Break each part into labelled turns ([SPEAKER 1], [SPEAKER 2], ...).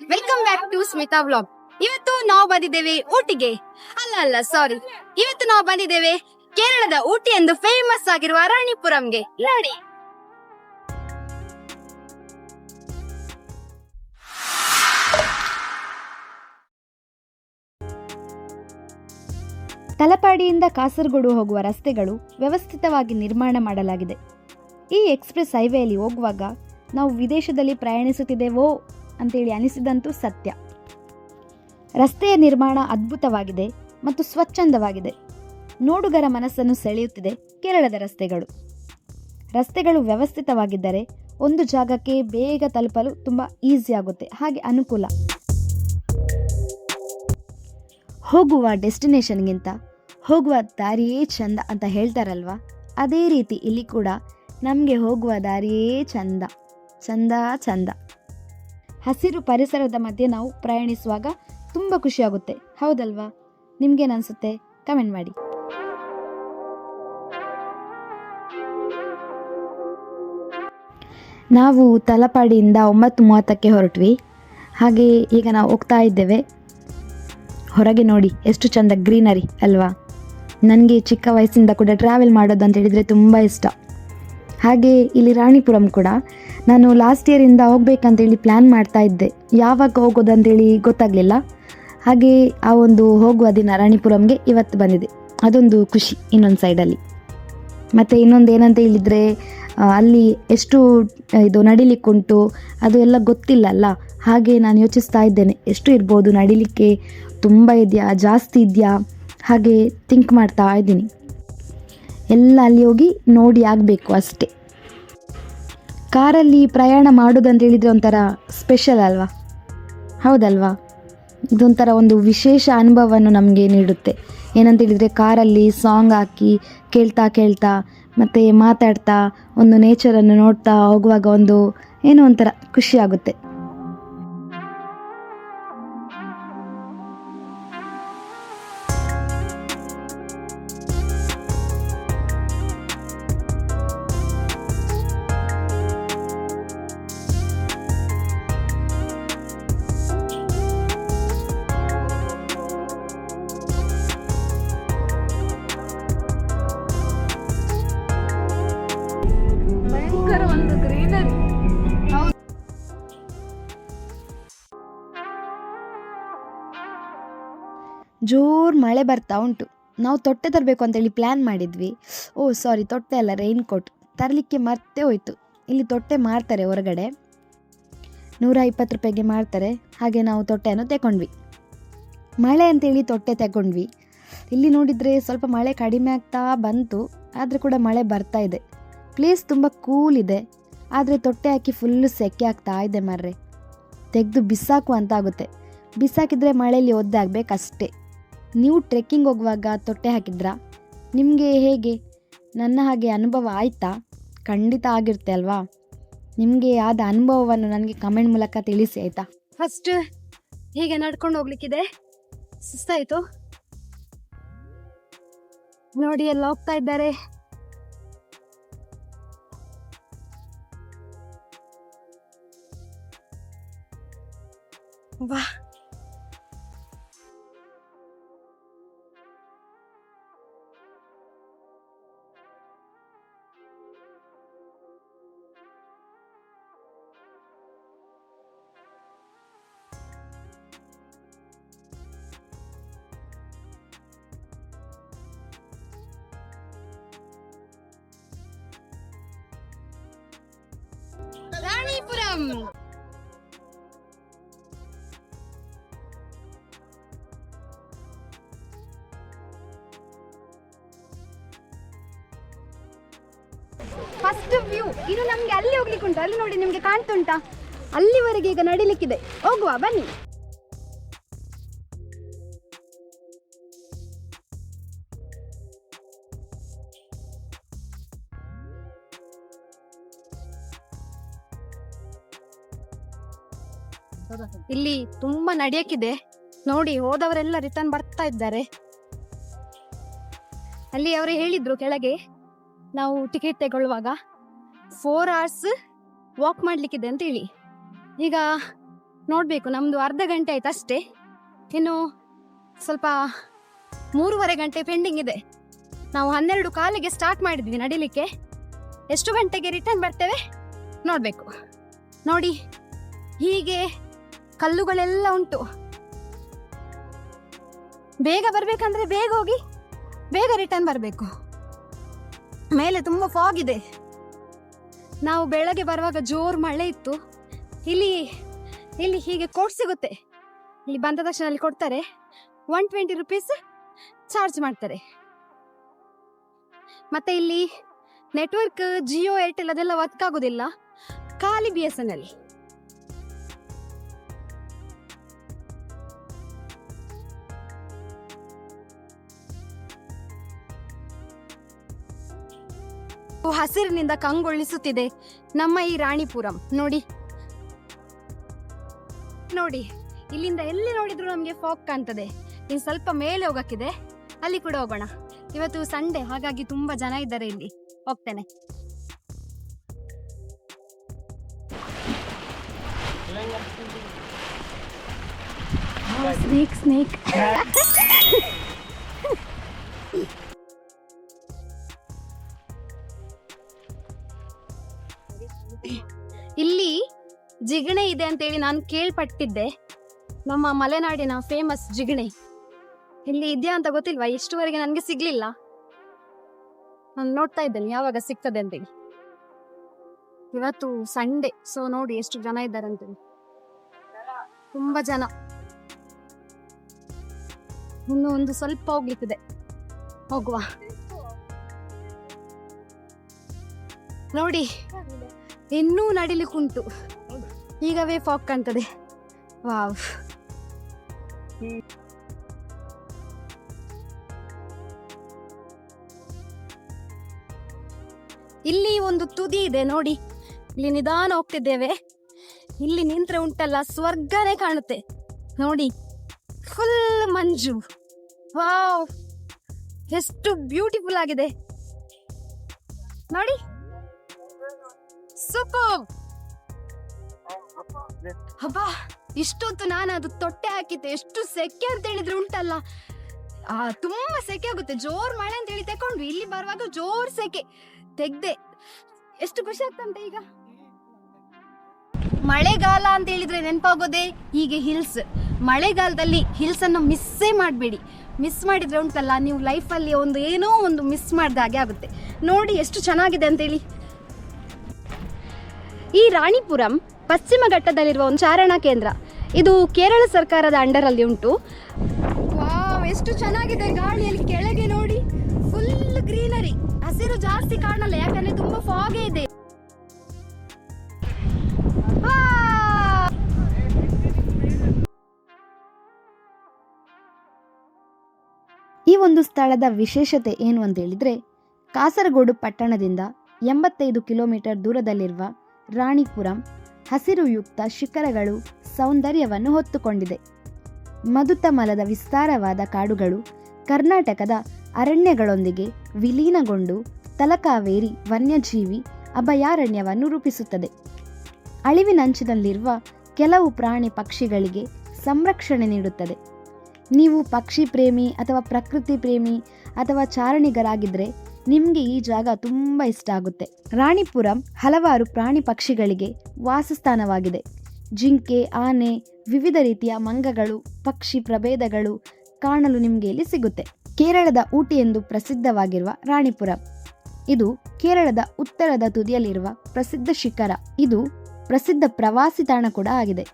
[SPEAKER 1] Welcome back to Smita vlog ಇವತ್ತು ನಾವು ಬಂದಿದ್ದೇವೆ ಊಟಿಗೆ. ಅಲ್ಲ ಅಲ್ಲ ಸಾರಿ ಇವತ್ತು ನಾವು ಬಂದಿದ್ದೇವೆ ಕೇರಳದ ಊಟಿ ಎಂದು ಫೇಮಸ್ ಆಗಿರುವ ರಾಣಿಪುರಂಗೆ. ನೋಡಿ
[SPEAKER 2] ತಲಪಾಡಿಯಿಂದ ಕಾಸರಗೋಡು ಹೋಗುವ ರಸ್ತೆಗಳು ವ್ಯವಸ್ಥಿತವಾಗಿ ನಿರ್ಮಾಣ ಮಾಡಲಾಗಿದೆ. ಈ ಎಕ್ಸ್ಪ್ರೆಸ್ ಹೈವೇಯಲ್ಲಿ ಹೋಗುವಾಗ ನಾವು ವಿದೇಶದಲ್ಲಿ ಪ್ರಯಾಣಿಸುತ್ತಿದ್ದೇವೋ ಅಂತೇಳಿ ಅನಿಸಿದಂತೂ ಸತ್ಯ. ರಸ್ತೆಯ ನಿರ್ಮಾಣ ಅದ್ಭುತವಾಗಿದೆ ಮತ್ತು ಸ್ವಚ್ಛಂದವಾಗಿದೆ. ನೋಡುಗರ ಮನಸ್ಸನ್ನು ಸೆಳೆಯುತ್ತಿದೆ ಕೇರಳದ ರಸ್ತೆಗಳು. ರಸ್ತೆಗಳು ವ್ಯವಸ್ಥಿತವಾಗಿದ್ದರೆ ಒಂದು ಜಾಗಕ್ಕೆ ಬೇಗ ತಲುಪಲು ತುಂಬ ಈಸಿ ಆಗುತ್ತೆ, ಹಾಗೆ ಅನುಕೂಲ. ಹೋಗುವ ಡೆಸ್ಟಿನೇಷನ್ಗಿಂತ ಹೋಗುವ ದಾರಿಯೇ ಚಂದ ಅಂತ ಹೇಳ್ತಾರಲ್ವಾ? ಅದೇ ರೀತಿ ಇಲ್ಲಿ ಕೂಡ ನಮಗೆ ಹೋಗುವ ದಾರಿಯೇ ಚಂದ. ಚಂದ ಚಂದ. ಹಸಿರು ಪರಿಸರದ ಮಧ್ಯೆ ನಾವು ಪ್ರಯಾಣಿಸುವಾಗ ತುಂಬ ಖುಷಿಯಾಗುತ್ತೆ. ಹೌದಲ್ವಾ? ನಿಮ್ಗೇನನ್ಸುತ್ತೆ ಕಮೆಂಟ್ ಮಾಡಿ. ನಾವು ತಲಪಾಡಿಯಿಂದ ಒಂಬತ್ತು ಮೂವತ್ತಕ್ಕೆ ಹೊರಟ್ವಿ. ಹಾಗೆ ಈಗ ನಾವು ಹೋಗ್ತಾ ಇದ್ದೇವೆ. ಹೊರಗೆ ನೋಡಿ, ಎಷ್ಟು ಚಂದ ಗ್ರೀನರಿ, ಅಲ್ವಾ? ನನಗೆ ಚಿಕ್ಕ ವಯಸ್ಸಿಂದ ಕೂಡ ಟ್ರಾವೆಲ್ ಮಾಡೋದು ಅಂತ ಹೇಳಿದರೆ ತುಂಬ ಇಷ್ಟ. ಹಾಗೆ ಇಲ್ಲಿ ರಾಣಿಪುರಂ ಕೂಡ. ನಾನು ಲಾಸ್ಟ್ ಇಯರಿಂದ ಹೋಗಬೇಕಂತೇಳಿ ಪ್ಲ್ಯಾನ್ ಮಾಡ್ತಾ ಇದ್ದೆ. ಯಾವಾಗ ಹೋಗೋದು ಅಂತೇಳಿ ಗೊತ್ತಾಗಲಿಲ್ಲ. ಹಾಗೆ ಆ ಒಂದು ಹೋಗುವ ದಿನ ರಾಣಿಪುರಂಗೆ ಇವತ್ತು ಬಂದಿದೆ. ಅದೊಂದು ಖುಷಿ ಇನ್ನೊಂದು ಸೈಡಲ್ಲಿ ಮತ್ತು ಇನ್ನೊಂದು ಏನಂತ ಹೇಳಿದರೆ ಅಲ್ಲಿ ಎಷ್ಟು ಇದು ನಡಿಲಿಕ್ಕುಂಟು ಅದು ಎಲ್ಲ ಗೊತ್ತಿಲ್ಲ ಅಲ್ಲ. ಹಾಗೆ ನಾನು ಯೋಚಿಸ್ತಾ ಇದ್ದೇನೆ, ಎಷ್ಟು ಇರ್ಬೋದು ನಡಿಲಿಕ್ಕೆ? ತುಂಬ ಇದೆಯಾ? ಜಾಸ್ತಿ ಇದೆಯಾ? ಹಾಗೆ ಥಿಂಕ್ ಮಾಡ್ತಾ ಇದ್ದೀನಿ. ಎಲ್ಲ ಅಲ್ಲಿ ಹೋಗಿ ನೋಡಿ ಆಗಬೇಕು ಅಷ್ಟೇ. ಕಾರಲ್ಲಿ ಪ್ರಯಾಣ ಮಾಡೋದಂತ ಹೇಳಿದರೆ ಒಂಥರ ಸ್ಪೆಷಲ್ ಅಲ್ವಾ? ಹೌದಲ್ವಾ? ಇದೊಂಥರ ಒಂದು ವಿಶೇಷ ಅನುಭವವನ್ನು ನಮಗೆ ನೀಡುತ್ತೆ. ಏನಂತ ಹೇಳಿದರೆ ಕಾರಲ್ಲಿ ಸಾಂಗ್ ಹಾಕಿ ಕೇಳ್ತಾ ಕೇಳ್ತಾ, ಮತ್ತು ಮಾತಾಡ್ತಾ, ಒಂದು ನೇಚರನ್ನು ನೋಡ್ತಾ ಹೋಗುವಾಗ ಒಂದು ಏನೋ ಒಂಥರ ಖುಷಿ ಜೋರು ಮಳೆ ಬರ್ತಾ ಉಂಟು. ನಾವು ತೊಟ್ಟೆ ತರಬೇಕು ಅಂತೇಳಿ ಪ್ಲ್ಯಾನ್ ಮಾಡಿದ್ವಿ. ಓ ಸಾರಿ ತೊಟ್ಟೆ ಅಲ್ಲ ರೈನ್ ಕೋಟ್ ತರಲಿಕ್ಕೆ ಮರ್ತೇ ಹೋಯ್ತು. ಇಲ್ಲಿ ತೊಟ್ಟೆ ಮಾರ್ತಾರೆ ಹೊರಗಡೆ. ನೂರ ಇಪ್ಪತ್ತು ರೂಪಾಯಿಗೆ ಮಾರ್ತಾರೆ. ಹಾಗೆ ನಾವು ತೊಟ್ಟೆಯನ್ನು ತಗೊಂಡ್ವಿ ಮಳೆ ಅಂತೇಳಿ ತೊಟ್ಟೆ ತಗೊಂಡ್ವಿ ಇಲ್ಲಿ ನೋಡಿದರೆ ಸ್ವಲ್ಪ ಮಳೆ ಕಡಿಮೆ ಆಗ್ತಾ ಬಂತು. ಆದರೆ ಕೂಡ ಮಳೆ ಬರ್ತಾ ಇದೆ. ಪ್ಲೇಸ್ ತುಂಬ ಕೂಲ್ ಇದೆ. ಆದರೆ ತೊಟ್ಟೆ ಹಾಕಿ ಫುಲ್ಲು ಸೆಕೆ ಆಗ್ತಾ ಇದೆ ಮರ್ರೆ. ತೆಗೆದು ಬಿಸಾಕು ಅಂತ ಆಗುತ್ತೆ. ಬಿಸಾಕಿದ್ರೆ ಮಳೆಯಲ್ಲಿ ಒದ್ದೆ ಆಗಬೇಕಷ್ಟೇ ನೀವು ಟ್ರೆಕ್ಕಿಂಗ್ ಹೋಗುವಾಗ ತೊಟ್ಟೆ ಹಾಕಿದ್ರಾ? ನಿಮಗೆ ಹೇಗೆ? ನನ್ನ ಹಾಗೆ ಅನುಭವ ಆಯಿತಾ? ಖಂಡಿತ ಆಗಿರುತ್ತೆ ಅಲ್ವಾ? ನಿಮಗೆ ಆದ ಅನುಭವವನ್ನು ನನಗೆ ಕಮೆಂಟ್ ಮೂಲಕ ತಿಳಿಸಿ ಆಯಿತಾ?
[SPEAKER 1] ಫಸ್ಟ್ ಹೀಗೆ ನಡ್ಕೊಂಡು ಹೋಗ್ಲಿಕ್ಕಿದೆ. ಸುಸ್ತಾಯಿತು. ನೋಡಿ, ಎಲ್ಲ ಹೋಗ್ತಾ ಇದ್ದಾರೆ? ವಾ ಫಸ್ಟ್ ವ್ಯೂ ಇದು ನಮ್ಗೆ ಅಲ್ಲಿ ಹೋಗ್ಲಿಕ್ಕೆ ಉಂಟು. ಅಲ್ಲಿ ನೋಡಿ ನಿಮ್ಗೆ ಕಾಣ್ತುಂಟಾ? ಅಲ್ಲಿವರೆಗೆ ಈಗ ನಡಿಲಿಕ್ಕಿದೆ. ಹೋಗುವ, ಬನ್ನಿ. ಇಲ್ಲಿ ತುಂಬಾ ನಡೆಯಕ್ಕಿದೆ ನೋಡಿ, ಹೋದವರೆಲ್ಲ ರಿಟರ್ನ್ ಬರ್ತಾ ಇದ್ದಾರೆ. ಅಲ್ಲಿ ಅವರು ಹೇಳಿದ್ರು ಕೆಳಗೆ ನಾವು ಟಿಕೆಟ್ ತಗೊಳ್ಳುವಾಗ ಫೋರ್ ಅವರ್ಸ್ ವಾಕ್ ಮಾಡಲಿಕ್ಕಿದೆ ಅಂತ ಹೇಳಿ. ಈಗ ನೋಡಬೇಕು ನಮ್ಮದು ಅರ್ಧ ಗಂಟೆ ಆಯ್ತು ಅಷ್ಟೇ. ಇನ್ನು ಸ್ವಲ್ಪ ಮೂರುವರೆ ಗಂಟೆ ಪೆಂಡಿಂಗ್ ಇದೆ. ನಾವು ಹನ್ನೆರಡು ಕಾಲಿಗೆ ಸ್ಟಾರ್ಟ್ ಮಾಡಿದ್ವಿ ನಡಿಲಿಕ್ಕೆ. ಎಷ್ಟು ಗಂಟೆಗೆ ರಿಟರ್ನ್ ಬರ್ತೇವೆ? ನೋಡಬೇಕು. ನೋಡಿ, ಹೀಗೆ ಕಲ್ಲುಗಳೆಲ್ಲ ಉಂಟು. ಬೇಗ ಬರಬೇಕಂದ್ರೆ ಬೇಗ ಹೋಗಿ, ಬೇಗ ರಿಟರ್ನ್ ಬರಬೇಕು. ಮೇಲೆ ತುಂಬ ಫಾಗ್ ಇದೆ. ನಾವು ಬೆಳಗ್ಗೆ ಬರುವಾಗ ಜೋರು ಮಳೆ ಇತ್ತು. ಇಲ್ಲಿ ಇಲ್ಲಿ ಹೀಗೆ ಕೋಟ್ ಸಿಗುತ್ತೆ. ಇಲ್ಲಿ ಬಂದ ತಕ್ಷಣ ಅಲ್ಲಿ ಕೊಡ್ತಾರೆ. ಒನ್ ಟ್ವೆಂಟಿ ರುಪೀಸ್ ಚಾರ್ಜ್ ಮಾಡ್ತಾರೆ. ಮತ್ತೆ ಇಲ್ಲಿ ನೆಟ್ವರ್ಕ್ ಜಿಯೋ ಏರ್ಟೆಲ್ ಅದೆಲ್ಲ ವರ್ಕ್ ಆಗೋದಿಲ್ಲ. ಖಾಲಿ ಬಿ ಎಸ್ ಎನ್ ಎಲ್ ಹಸಿರಿನಿಂದ ಕಂಗೊಳಿಸುತ್ತಿದೆ. ನಮ್ಮ ಈ ರಾಣಿಪುರಂ. ನೋಡಿ. ನೋಡಿ. ಇಲ್ಲಿಂದ ಎಲ್ಲಿ ನೋಡಿದ್ರು ನಮಗೆ ಫಾಗ್ ಕಾಣ್ತದೆ. ಇನ್ನು ಸ್ವಲ್ಪ ಮೇಲೆ ಹೋಗಕ್ಕಿದೆ. ಅಲ್ಲಿ ಕೂಡ ಹೋಗೋಣ. ಇವತ್ತು ಸಂಡೇ ಹಾಗಾಗಿ ತುಂಬಾ ಜನ ಇದ್ದಾರೆ ಇಲ್ಲಿ. ಹೋಗ್ತೇನೆ. Snake snake. ಜಿಗಣೆ ಇದೆ ಅಂತೇಳಿ ನಾನು ಕೇಳ್ಪಟ್ಟಿದ್ದೆ. ನಮ್ಮ ಮಲೆನಾಡಿನ ಫೇಮಸ್ ಜಿಗಣೆ. ಇಲ್ಲಿ ಇದೆಯಾ ಅಂತ ಗೊತ್ತಿಲ್ವಾ? ಇಷ್ಟುವರೆಗೆ ನನಗೆ ಸಿಗ್ಲಿಲ್ಲ. ನಾನು ನೋಡ್ತಾ ಇದ್ದೇನೆ, ಯಾವಾಗ ಸಿಗ್ತದೆ ಅಂತೇಳಿ ಇವತ್ತು ಸಂಡೇ ಸೊ ನೋಡಿ ಎಷ್ಟು ಜನ ಇದ್ದಾರೆ ಅಂತೇಳಿ. ತುಂಬಾ ಜನ. ಇನ್ನು ಒಂದು ಸ್ವಲ್ಪ ಹೋಗ್ಲಿಕ್ಕಿದೆ. ಹೋಗುವ. ನೋಡಿ, ಇನ್ನೂ ನಡಿಲಿಕ್ಕುಂಟು. ಈಗವೇ ಫಾಕ್ ಕಾಣ್ತದೆ. ವಾವ್. ಇಲ್ಲಿ ಒಂದು ತುದಿ ಇದೆ, ನೋಡಿ. ಇಲ್ಲಿ ನಿಧಾನ ಹೋಗ್ತಿದ್ದೇವೆ. ಇಲ್ಲಿ ನಿಂತ್ರೆ ಉಂಟಲ್ಲ, ಸ್ವರ್ಗನೇ ಕಾಣುತ್ತೆ. ನೋಡಿ ಫುಲ್ ಮಂಜು. ವಾವ್. ಎಷ್ಟು ಬ್ಯೂಟಿಫುಲ್ ಆಗಿದೆ. ನೋಡಿ. ಸೂಪರ್ ಹಬ್ಬ ಇಷ್ಟೊತ್ತು ನಾನು ಅದು ತೊಟ್ಟೆ ಹಾಕಿದ್ದೆ. ಎಷ್ಟು ಸೆಕೆ ಅಂತ ಹೇಳಿದ್ರೆ ಉಂಟಲ್ಲ. ಆ, ತುಂಬಾ ಸೆಕೆ ಆಗುತ್ತೆ. ಜೋರ್ ಮಳೆ ಅಂತ ಹೇಳಿ ತಕೊಂಡ್ವಿ ಇಲ್ಲಿ ಬರುವಾಗ ಜೋರ್ ಸೆಕೆ. ತೆಗ್ದೆ. ಎಷ್ಟು ಖುಷಿ ಆಗ್ತಂತೆ ಈಗ? ಮಳೆಗಾಲ ಅಂತ ಹೇಳಿದ್ರೆ ನೆನಪಾಗೋದೆ ಹೀಗೆ ಹಿಲ್ಸ್. ಮಳೆಗಾಲದಲ್ಲಿ ಹಿಲ್ಸ್ ಅನ್ನು ಮಿಸ್ಸೇ ಮಾಡಬೇಡಿ. ಮಿಸ್ ಮಾಡಿದ್ರೆ ಉಂಟಲ್ಲ, ನೀವು ಲೈಫಲ್ಲಿ ಒಂದು ಏನೋ ಒಂದು ಮಿಸ್ ಮಾಡಿದ ಹಾಗೆ ಆಗುತ್ತೆ. ನೋಡಿ ಎಷ್ಟು ಚೆನ್ನಾಗಿದೆ ಅಂತೇಳಿ ಈ ರಾಣಿಪುರಂ ಪಶ್ಚಿಮ ಘಟ್ಟದಲ್ಲಿರುವ ಒಂದು ಚಾರಣ ಕೇಂದ್ರ. ಇದು ಕೇರಳ ಸರ್ಕಾರದ ಅಂಡರಲ್ಲಿ ಉಂಟು. ವಾವ್ ಎಷ್ಟು ಚೆನ್ನಾಗಿದೆ ಗಾಳಿಯಲ್ಲಿ ಕೆಳಗೆ ನೋಡಿ. ಫುಲ್ ಗ್ರೀನರಿ ಹಸಿರು ಜಾಸ್ತಿ ಕಾಣಲ್ಲ ಯಾಕಂದ್ರೆ ತುಂಬಾ ಫಾಗೆ ಇದೆ!
[SPEAKER 2] ಈ ಒಂದು ಸ್ಥಳದ ವಿಶೇಷತೆ ಏನು ಅಂತ ಹೇಳಿದ್ರೆ ಕಾಸರಗೋಡು ಪಟ್ಟಣದಿಂದ ಎಂಬತ್ತೈದು ಕಿಲೋಮೀಟರ್ ದೂರದಲ್ಲಿರುವ ರಾಣಿಪುರಂ ಹಸಿರುಯುಕ್ತ ಶಿಖರಗಳು ಸೌಂದರ್ಯವನ್ನು ಹೊತ್ತುಕೊಂಡಿದೆ. ಮಧುತಮಲದ ವಿಸ್ತಾರವಾದ ಕಾಡುಗಳು ಕರ್ನಾಟಕದ ಅರಣ್ಯಗಳೊಂದಿಗೆ ವಿಲೀನಗೊಂಡು ತಲಕಾವೇರಿ ವನ್ಯಜೀವಿ ಅಭಯಾರಣ್ಯವನ್ನು ರೂಪಿಸುತ್ತದೆ. ಅಳಿವಿನಂಚಿನಲ್ಲಿರುವ ಕೆಲವು ಪ್ರಾಣಿ ಪಕ್ಷಿಗಳಿಗೆ ಸಂರಕ್ಷಣೆ ನೀಡುತ್ತದೆ. ನೀವು ಪಕ್ಷಿ ಪ್ರೇಮಿ ಅಥವಾ ಪ್ರಕೃತಿ ಪ್ರೇಮಿ ಅಥವಾ ಚಾರಣಿಗರಾಗಿದ್ದರೆ ನಿಮಗೆ ಈ ಜಾಗ ತುಂಬ ಇಷ್ಟ ಆಗುತ್ತೆ. ರಾಣಿಪುರಂ ಹಲವಾರು ಪ್ರಾಣಿ ಪಕ್ಷಿಗಳಿಗೆ ವಾಸಸ್ಥಾನವಾಗಿದೆ. ಜಿಂಕೆ, ಆನೆ, ವಿವಿಧ ರೀತಿಯ ಮಂಗಗಳು, ಪಕ್ಷಿ ಪ್ರಭೇದಗಳು ಕಾಣಲು ನಿಮಗೆ ಇಲ್ಲಿ ಸಿಗುತ್ತೆ. ಕೇರಳದ ಊಟಿ ಎಂದು ಪ್ರಸಿದ್ಧವಾಗಿರುವ ರಾಣಿಪುರಂ. ಇದು ಕೇರಳದ ಉತ್ತರದ ತುದಿಯಲ್ಲಿರುವ ಪ್ರಸಿದ್ಧ ಶಿಖರ. ಇದು ಪ್ರಸಿದ್ಧ ಪ್ರವಾಸಿ ತಾಣ ಕೂಡ ಆಗಿದೆ.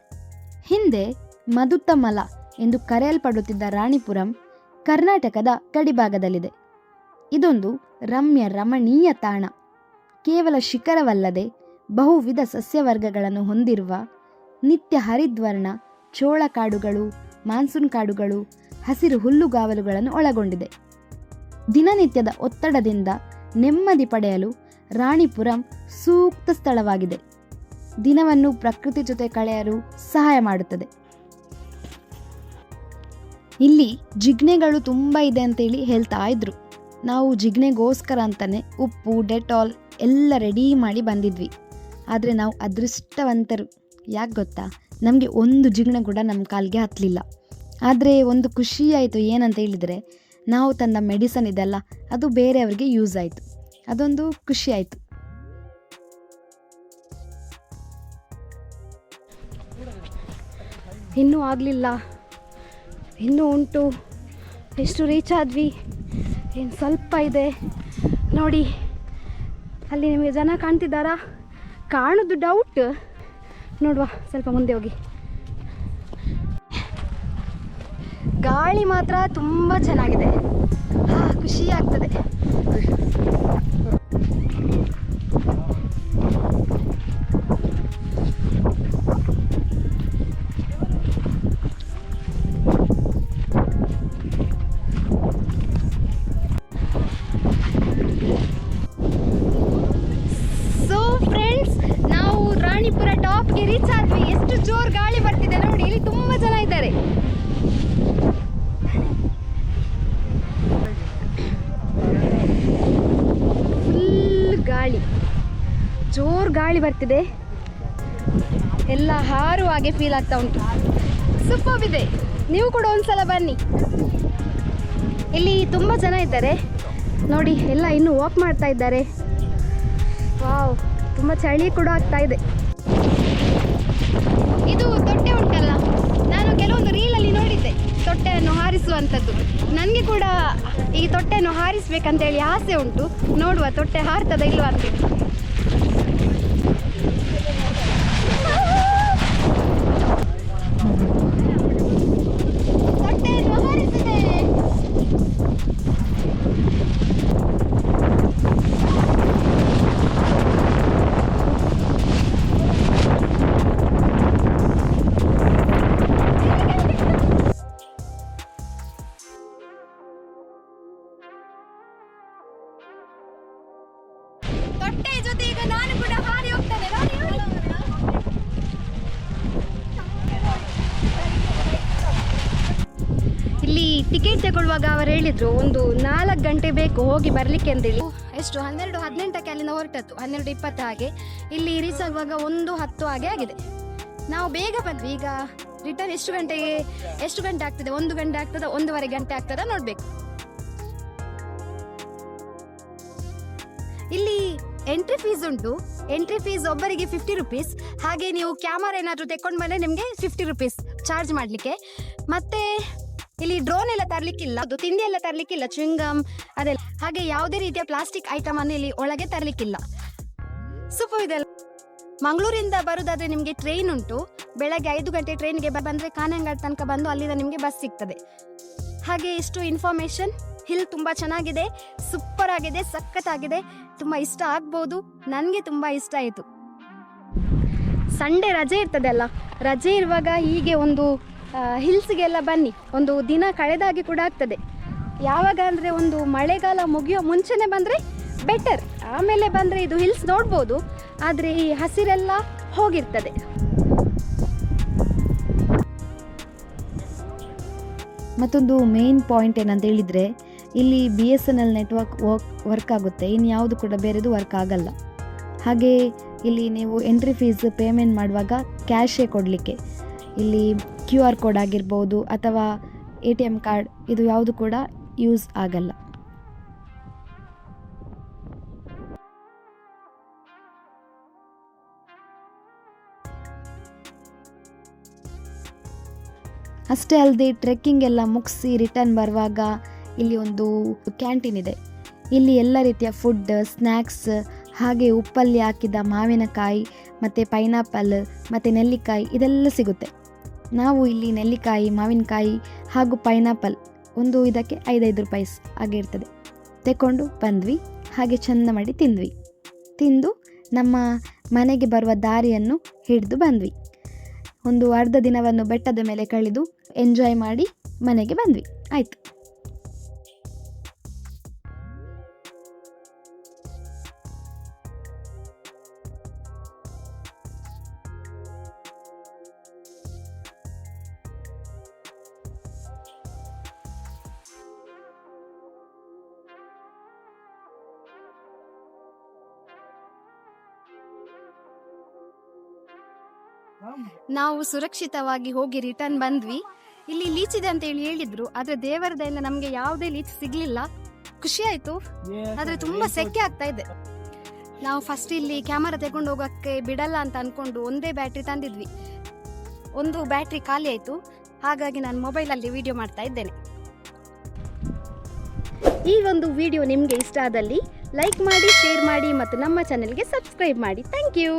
[SPEAKER 2] ಹಿಂದೆ ಮಧುತ್ತಮಲ ಎಂದು ಕರೆಯಲ್ಪಡುತ್ತಿದ್ದ ರಾಣಿಪುರಂ ಕರ್ನಾಟಕದ ಗಡಿಭಾಗದಲ್ಲಿದೆ. ಇದೊಂದು ರಮ್ಯ ರಮಣೀಯ ತಾಣ. ಕೇವಲ ಶಿಖರವಲ್ಲದೆ ಬಹುವಿಧ ಸಸ್ಯವರ್ಗಗಳನ್ನು ಹೊಂದಿರುವ ನಿತ್ಯ ಹರಿದ್ವರ್ಣ ಚೋಳ ಕಾಡುಗಳು ಮಾನ್ಸೂನ್ ಕಾಡುಗಳು, ಹಸಿರು ಹುಲ್ಲುಗಾವಲುಗಳನ್ನು ಒಳಗೊಂಡಿದೆ. ದಿನನಿತ್ಯದ ಒತ್ತಡದಿಂದ ನೆಮ್ಮದಿ ಪಡೆಯಲು ರಾಣಿಪುರಂ ಸೂಕ್ತ ಸ್ಥಳವಾಗಿದೆ. ದಿನವನ್ನು ಪ್ರಕೃತಿ ಜೊತೆ ಕಳೆಯಲು ಸಹಾಯ ಮಾಡುತ್ತದೆ. ಇಲ್ಲಿ ಜಿಗ್ನೆಗಳು ತುಂಬ ಇದೆ ಅಂತೇಳಿ ಹೇಳ್ತಾ ಇದ್ರು. ನಾವು ಜಿಗ್ನೆಗೋಸ್ಕರ ಅಂತಲೇ ಉಪ್ಪು, ಡೆಟಾಲ್ ಎಲ್ಲ ರೆಡಿ ಮಾಡಿ ಬಂದಿದ್ವಿ. ಆದರೆ ನಾವು ಅದೃಷ್ಟವಂತರು. ಯಾಕೆ ಗೊತ್ತಾ? ನಮಗೆ ಒಂದು ಜಿಗ್ಣೆ ಕೂಡ ನಮ್ಮ ಕಾಲಿಗೆ ಹತ್ತಲಿಲ್ಲ ಆದರೆ ಒಂದು ಖುಷಿ ಆಯಿತು ಏನಂತ ಹೇಳಿದರೆ, ನಾವು ತಂದ ಮೆಡಿಸನ್ ಇದೆಲ್ಲ, ಅದು ಬೇರೆಯವರಿಗೆ ಯೂಸ್ ಆಯಿತು. ಅದೊಂದು ಖುಷಿ ಆಯಿತು.
[SPEAKER 1] ಇನ್ನೂ ಆಗಲಿಲ್ಲ. ಇನ್ನೂ ಉಂಟು. ಎಷ್ಟು ರೀಚ್ ಆದ್ವಿ? ಏನು ಸ್ವಲ್ಪ ಇದೆ. ನೋಡಿ, ಅಲ್ಲಿ ನಿಮಗೆ ಜನ ಕಾಣ್ತಿದ್ದಾರಾ? ಕಾಣೋದು ಡೌಟ್ ನೋಡುವ, ಸ್ವಲ್ಪ ಮುಂದೆ ಹೋಗಿ. ಗಾಳಿ ಮಾತ್ರ ತುಂಬ ಚೆನ್ನಾಗಿದೆ. ಹಾ, ಖುಷಿ ಆಗ್ತದೆ. ಗಾಳಿ. ಜೋರು ಗಾಳಿ ಬರ್ತಿದೆ. ಎಲ್ಲ ಹಾರುವ ಹಾಗೆ ಫೀಲ್ ಆಗ್ತಾ ಉಂಟು. ಸೂಪರ್ ಇದೆ ನೀವು ಕೂಡ ಒಂದ್ಸಲ ಬನ್ನಿ. ಇಲ್ಲಿ ತುಂಬ ಜನ ಇದ್ದಾರೆ. ನೋಡಿ, ಎಲ್ಲ ಇನ್ನು ವಾಕ್ ಮಾಡ್ತಾ ಇದ್ದಾರೆ. ವಾವ್ ತುಂಬ ಚಳಿ ಕೂಡ ಆಗ್ತಾ ಇದೆ. ಇದು ತೊಟ್ಟೆ ಉಂಟಲ್ಲ? ನಾನು ಕೆಲವೊಂದು ರೀಲಲ್ಲಿ ನೋಡಿದ್ದೆ. ತೊಟ್ಟೆಯನ್ನು ಹಾರಿಸುವಂಥದ್ದು ನನಗೆ ಕೂಡ ಈ ತೊಟ್ಟೆಯನ್ನು ಹಾರಿಸ್ಬೇಕಂತೇಳಿ ಆಸೆ ಉಂಟು. ನೋಡುವ ತೊಟ್ಟೆ ಹಾರ್ತದ ಇಲ್ವಾ ಅಂತೇಳಿ ಜೊತೆ ಈಗ ನಾನು ಕೂಡ ಹಾರಿ ಹೋಗ್ತೇನೆ. ನೋಡಿ. ಇಲ್ಲಿ ಟಿಕೆಟ್ ತಗೊಳ್ಳುವಾಗ ಅವರು ಹೇಳಿದ್ರು ಒಂದು ನಾಲ್ಕು ಗಂಟೆ ಬೇಕು ಹೋಗಿ ಬರ್ಲಿಕ್ಕೆ ಅಂತೇಳಿ ಎಷ್ಟು? ಹನ್ನೆರಡು ಹದಿನೆಂಟಕ್ಕೆ ಅಲ್ಲಿಂದ ಹೊರಟದ್ದು. ಹನ್ನೆರಡು ಇಪ್ಪತ್ತು ಹಾಗೆ. ಇಲ್ಲಿ ರೀಚ್ ಆಗುವಾಗ ಒಂದು ಹತ್ತು ಹಾಗೆ ಆಗಿದೆ. ನಾವು ಬೇಗ ಬಂದ್ವಿ. ಈಗ ರಿಟರ್ನ್ ಎಷ್ಟು ಗಂಟೆಗೆ ಎಷ್ಟು ಗಂಟೆ ಆಗ್ತದೆ? ಒಂದು ಗಂಟೆ ಆಗ್ತದ ಒಂದೂವರೆ ಗಂಟೆ ಆಗ್ತದ ನೋಡ್ಬೇಕು. ಇಲ್ಲಿ ಎಂಟ್ರಿ ಫೀಸ್ ಉಂಟು. ಎಂಟ್ರಿ ಫೀಸ್ ಒಬ್ಬರಿಗೆ ಫಿಫ್ಟಿ ರುಪೀಸ್ ಹಾಗೆ ನೀವು ಕ್ಯಾಮರಾ ಏನಾದರೂ ತೆಕ್ಕೊಂಡು ಬಂದರೆ ನಿಮಗೆ ಫಿಫ್ಟಿ ರುಪೀಸ್ ಚಾರ್ಜ್ ಮಾಡಲಿಕ್ಕೆ. ಮತ್ತೆ ಇಲ್ಲಿ ಡ್ರೋನ್ ಎಲ್ಲ ತರಲಿಕ್ಕಿಲ್ಲ. ಅದು ತಿಂಡಿ ಎಲ್ಲ ತರಲಿಕ್ಕಿಲ್ಲ ಚುಂಗಮ್ ಅದೆಲ್ಲ. ಹಾಗೆ ಯಾವುದೇ ರೀತಿಯ ಪ್ಲಾಸ್ಟಿಕ್ ಐಟಮ್ ಅನ್ನು ಇಲ್ಲಿ ಒಳಗೆ ತರಲಿಕ್ಕಿಲ್ಲ. ಸೂಪರ್ ಇದೆ? ಮಂಗಳೂರಿಂದ ಬರೋದಾದ್ರೆ ನಿಮಗೆ ಟ್ರೈನ್ ಉಂಟು. ಬೆಳಗ್ಗೆ ಐದು ಗಂಟೆ ಟ್ರೈನ್ಗೆ ಬಂದರೆ ಕಾನಂಗಾಡ್ ತನಕ ಬಂದು ಅಲ್ಲಿಂದ ನಿಮಗೆ ಬಸ್ ಸಿಗ್ತದೆ. ಹಾಗೆ ಇಷ್ಟು ಇನ್ಫಾರ್ಮೇಶನ್ ಹಿಲ್ ತುಂಬ ಚೆನ್ನಾಗಿದೆ. ಸೂಪರ್ ಆಗಿದೆ, ಸಖತ್ತಾಗಿದೆ. ತುಂಬ ಇಷ್ಟ ಆಗ್ಬೋದು, ನನಗೆ ತುಂಬಾ ಇಷ್ಟ ಆಯಿತು. ಸಂಡೇ ರಜೆ ಇರ್ತದೆ ಅಲ್ಲ, ರಜೆ ಇರುವಾಗ ಹೀಗೆ ಒಂದು ಹಿಲ್ಸ್ಗೆಲ್ಲ ಬನ್ನಿ, ಒಂದು ದಿನ ಕಳೆದಾಗಿ ಕೂಡ ಆಗ್ತದೆ. ಯಾವಾಗ ಅಂದರೆ ಒಂದು ಮಳೆಗಾಲ ಮುಗಿಯೋ ಮುಂಚೆನೆ ಬಂದರೆ ಬೆಟರ್ ಆಮೇಲೆ ಬಂದರೆ ಇದು ಹಿಲ್ಸ್ ನೋಡ್ಬೋದು, ಆದರೆ ಈ ಹಸಿರೆಲ್ಲ ಹೋಗಿರ್ತದೆ.
[SPEAKER 2] ಮತ್ತೊಂದು ಮೇನ್ ಪಾಯಿಂಟ್ ಏನಂತ ಹೇಳಿದರೆ ಇಲ್ಲಿ B S N L network work work ಆಗುತ್ತೆ. ಇನ್ನು ಯಾವುದು ಕೂಡ ಬೇರೆದು ವರ್ಕ್ ಆಗಲ್ಲ. ಹಾಗೆ ಇಲ್ಲಿ ನೀವು ಎಂಟ್ರಿ ಫೀಸ್ ಪೇಮೆಂಟ್ ಮಾಡುವಾಗ ಕ್ಯಾಶೇ ಕೊಡಲಿಕ್ಕೆ. ಇಲ್ಲಿ ಕ್ಯೂ ಆರ್ ಕೋಡ್ ಆಗಿರ್ಬೋದು ಅಥವಾ ಎ ಟಿ ಎಂ ಕಾರ್ಡ್ ಇದು ಯಾವುದು ಕೂಡ ಯೂಸ್ ಆಗಲ್ಲ. ಅಷ್ಟೇ ಅಲ್ಲದೆ ಟ್ರೆಕ್ಕಿಂಗ್ ಎಲ್ಲ ಮುಗಿಸಿ ರಿಟರ್ನ್ ಬರುವಾಗ ಇಲ್ಲಿ ಒಂದು ಕ್ಯಾಂಟೀನ್ ಇದೆ. ಇಲ್ಲಿ ಎಲ್ಲ ರೀತಿಯ ಫುಡ್ ಸ್ನ್ಯಾಕ್ಸ್ ಹಾಗೆ ಉಪ್ಪಲ್ಲಿ ಹಾಕಿದ ಮಾವಿನಕಾಯಿ, ಮತ್ತು ಪೈನಾಪಲ್ ಮತ್ತು ನೆಲ್ಲಿಕಾಯಿ ಇದೆಲ್ಲ ಸಿಗುತ್ತೆ. ನಾವು ಇಲ್ಲಿ ನೆಲ್ಲಿಕಾಯಿ, ಮಾವಿನಕಾಯಿ ಹಾಗೂ ಪೈನಾಪಲ್ ಒಂದು ಇದಕ್ಕೆ ಐದೈದು ರೂಪಾಯಿ ಹಾಗೆ ಇರ್ತದೆ. ತೆಕೊಂಡು ಬಂದ್ವಿ. ಹಾಗೆ ಚೆಂದ ಮಾಡಿ ತಿಂದ್ವಿ. ತಿಂದು ನಮ್ಮ ಮನೆಗೆ ಬರುವ ದಾರಿಯನ್ನು ಹಿಡಿದು ಬಂದ್ವಿ. ಒಂದು ಅರ್ಧ ದಿನವನ್ನು ಬೆಟ್ಟದ ಮೇಲೆ ಕಳೆದು ಎಂಜಾಯ್ ಮಾಡಿ ಮನೆಗೆ ಬಂದ್ವಿ. ಆಯಿತು.
[SPEAKER 1] ನಾವು ಸುರಕ್ಷಿತವಾಗಿ ಹೋಗಿ ರಿಟರ್ನ್ ಬಂದ್ವಿ. ಇಲ್ಲಿ ಲೀಚಿದೆ ಅಂತ ಹೇಳಿ ಹೇಳಿದ್ರು ಆದ್ರೆ ದೇವರ ದಯಿಂದ ನಮ್ಗೆ ಯಾವುದೇ ಲೀಚ್ ಸಿಗ್ಲಿಲ್ಲ. ಖುಷಿ ಆಯ್ತು. ಆದ್ರೆ ತುಂಬಾ ಸೆಕೆ ಆಗ್ತಾ ಇದೆ. ನಾವು ಫಸ್ಟ್ ಇಲ್ಲಿ ಕ್ಯಾಮರಾ ತಗೊಂಡು ಹೋಗಕ್ಕೆ ಬಿಡಲ್ಲ ಅಂತ ಅನ್ಕೊಂಡು ಒಂದೇ ಬ್ಯಾಟ್ರಿ ತಂದಿದ್ವಿ. ಒಂದು ಬ್ಯಾಟ್ರಿ ಖಾಲಿ ಆಯ್ತು. ಹಾಗಾಗಿ ನಾನು ಮೊಬೈಲಲ್ಲಿ ವಿಡಿಯೋ ಮಾಡ್ತಾ ಇದ್ದೇನೆ. ಈ ಒಂದು ವಿಡಿಯೋ ನಿಮಗೆ ಇಷ್ಟ ಆದಲ್ಲಿ ಲೈಕ್ ಮಾಡಿ ಶೇರ್ ಮಾಡಿ ಮತ್ತು ನಮ್ಮ ಚಾನೆಲ್ಗೆ ಸಬ್ಸ್ಕ್ರೈಬ್ ಮಾಡಿ. Thank you